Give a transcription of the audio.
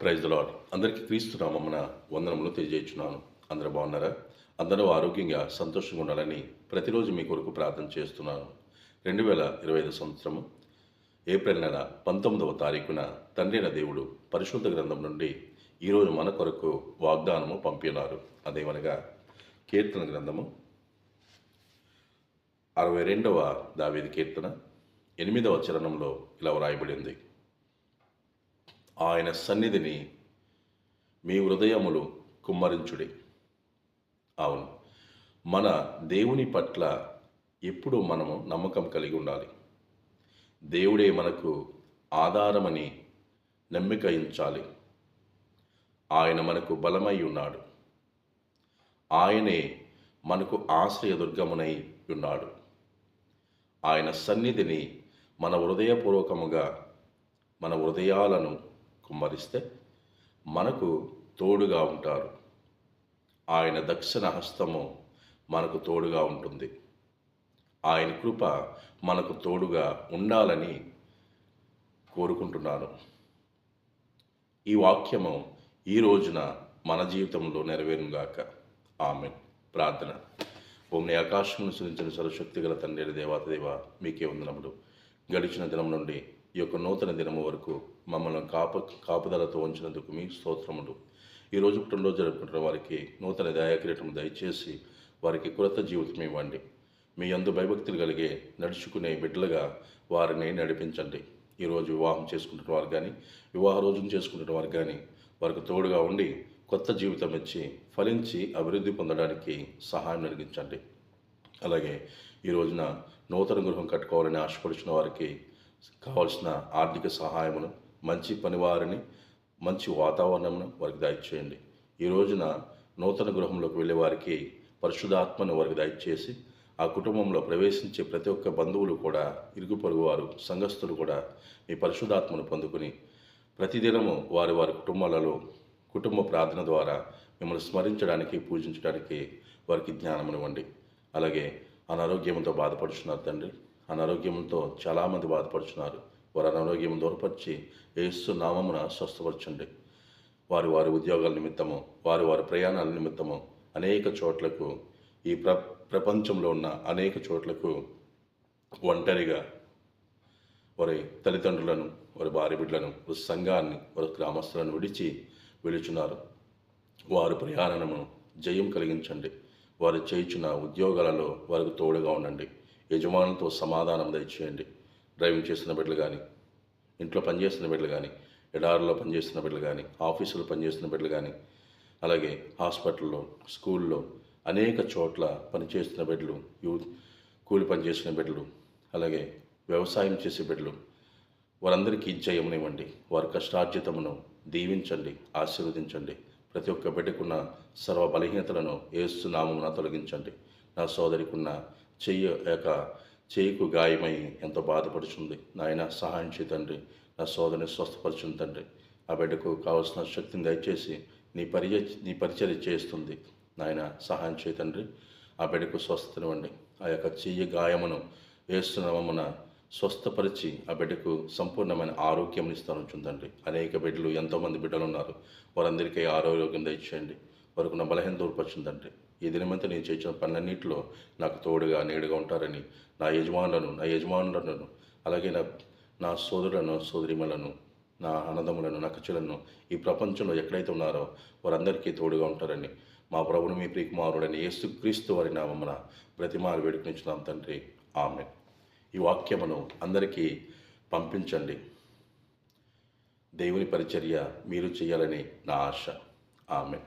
Praise lord అందరికీ క్రీస్తు నామమున వందనములు తెలియజేస్తున్నాను అందరూ బాగున్నారా? అందరూ ఆరోగ్యంగా సంతోషంగా ఉండాలని ప్రతిరోజు మీ కొరకు ప్రార్థన చేస్తున్నాను. రెండు వేల ఇరవై ఐదు సంవత్సరము ఏప్రిల్ నెల పంతొమ్మిదవ తారీఖున తండ్రిన దేవుడు పరిశుద్ధ గ్రంథం నుండి ఈరోజు మన కొరకు వాగ్దానము పంపినారు అదేమనగా కీర్తన గ్రంథము అరవై రెండవ దావేది కీర్తన ఎనిమిదవ చరణంలో ఇలా వ్రాయబడింది ఆయన సన్నిధిని మీ హృదయములు కుమ్మరించుడి. అవును మన దేవుని పట్ల ఎప్పుడు మనము నమ్మకం కలిగి ఉండాలి. దేవుడే మనకు ఆధారమని నమ్మికయించాలి ఆయన మనకు బలమై ఉన్నాడు. ఆయనే మనకు ఆశ్రయదుర్గమునై ఉన్నాడు. ఆయన సన్నిధిని మన హృదయపూర్వకముగా మన హృదయాలను కుమ్మరిస్తే మనకు తోడుగా ఉంటారు. ఆయన దక్షిణ హస్తము మనకు తోడుగా ఉంటుంది. ఆయన కృప మనకు తోడుగా ఉండాలని కోరుకుంటున్నాను. ఈ వాక్యము ఈ రోజున మన జీవితంలో నెరవేరుగాక ఆమె ప్రార్థన. భూమిని ఆకాశం సృజించిన సర్వశక్తి గల తండ్రి దేవాత దేవ మీకే వందనములు. గడిచిన దినం నుండి ఈ యొక్క నూతన దినము వరకు మమ్మల్ని కాపు కాపుదలతో ఉంచినందుకు మీ స్తోత్రములు. ఈ రోజు పుట్టినరోజు జరుపుకుంటున్న వారికి నూతన దయాకిరీటం దయచేసి వారికి కొరత జీవితం ఇవ్వండి. మీ అందు భయభక్తులు కలిగే నడుచుకునే బిడ్డలుగా వారిని నడిపించండి. ఈరోజు వివాహం చేసుకుంటున్న వారు కానీ వివాహ రోజును చేసుకుంటున్న వారు కానీ వారికి తోడుగా ఉండి కొత్త జీవితం ఇచ్చి ఫలించి అభివృద్ధి పొందడానికి సహాయం కలిగించండి. అలాగే ఈ రోజున నూతన గృహం కట్టుకోవాలని ఆశపడుచున్న వారికి కావాల్సిన ఆర్థిక సహాయమును మంచి పనివారిని మంచి వాతావరణమును వారికి దయచేయండి ఈ రోజున నూతన గృహంలోకి వెళ్ళే వారికి పరిశుధాత్మను వారికి దయచేసి ఆ కుటుంబంలో ప్రవేశించే ప్రతి ఒక్క బంధువులు కూడా ఇరుగు పొరుగు వారు సంఘస్థులు కూడా మీ పరిశుధాత్మను పొందుకుని ప్రతిదినము వారి వారి కుటుంబాలలో కుటుంబ ప్రార్థన ద్వారా మిమ్మల్ని స్మరించడానికి పూజించడానికి వారికి జ్ఞానమునివ్వండి. అలాగే అనారోగ్యంతో బాధపడుతున్నారు తండ్రి. అనారోగ్యంతో చాలామంది బాధపడుచున్నారు. వారి అనారోగ్యం దూరపరిచి ఏసు నామమున స్వస్థపరచండి. వారి వారి ఉద్యోగాల నిమిత్తము వారి వారి ప్రయాణాల నిమిత్తము అనేక చోట్లకు ఈ ప్ర ప్రపంచంలో ఉన్న అనేక చోట్లకు ఒంటరిగా వారి తల్లిదండ్రులను వారి భార్య బిడ్డలను వారి సంఘాన్ని వారి గ్రామస్తులను విడిచి వెళుచున్నారు వారి ప్రయాణమును జయం కలిగించండి. వారు చేయుచున్న ఉద్యోగాలలో వారికి తోడుగా ఉండండి. యజమానులతో సమాధానం దయచేయండి. డ్రైవింగ్ చేస్తున్న బిడ్డలు కానీ ఇంట్లో పనిచేస్తున్న బిడ్డలు కానీ ఎడారిలో పనిచేస్తున్న బిడ్డలు కానీ ఆఫీసులో పనిచేస్తున్న బిడ్డలు కానీ అలాగే హాస్పిటల్లో స్కూల్లో అనేక చోట్ల పనిచేస్తున్న బిడ్డలు యూత్ కూలి పనిచేస్తున్న బిడ్డలు అలాగే వ్యవసాయం చేసే బిడ్డలు వారందరికీ జయమునివ్వండి. వారి కష్టార్జితమును దీవించండి ఆశీర్వదించండి. ప్రతి ఒక్క బిడ్డకున్న సర్వ బలహీనతలను ఏస్తున్నామమున తొలగించండి. నా సోదరికున్న చెయ్యి యొక్క చేయికు గాయమై ఎంతో బాధపడుచుంది. నాయన సహాయం చేతండి నా సోదరిని స్వస్థపరచుంది తండ్రి. ఆ బిడ్డకు కావలసిన శక్తిని దయచేసి నీ పరిచ నీ పరిచర్య చేస్తుంది నాయన సహాయం చేతండ్రి ఆ బిడ్డకు స్వస్థతనివ్వండి. ఆ యొక్క చెయ్యి గాయమును వేస్తున్నామమున స్వస్థపరిచి ఆ బిడ్డకు సంపూర్ణమైన ఆరోగ్యం ఇస్తాను ఉంచుందండి అనేక బిడ్డలు ఎంతోమంది బిడ్డలు ఉన్నారు. వారందరికీ ఆరోగ్యం దయచేయండి. వారికి నా బలహీన దూరపరిచిందండి ఈ దినమంతా నేను చేసిన పనులన్నింటిలో నాకు తోడుగా నీడుగా ఉంటారని నా యజమానులను నా యజమానులను అలాగే నా నా సోదరులను సోదరిమలను నా అన్నదమ్ములను నా కచ్చులను ఈ ప్రపంచంలో ఎక్కడైతే ఉన్నారో వారందరికీ తోడుగా ఉంటారని మా ప్రభుని మీ ప్రియకుమారుడని యేసు క్రీస్తు వారి నామమున ప్రతిమాలు వేడుకునిచ్చున్నాం తండ్రి. ఆమె ఈ వాక్యమును అందరికీ పంపించండి. దేవుని పరిచర్య మీరు చేయాలని నా ఆశ. ఆమె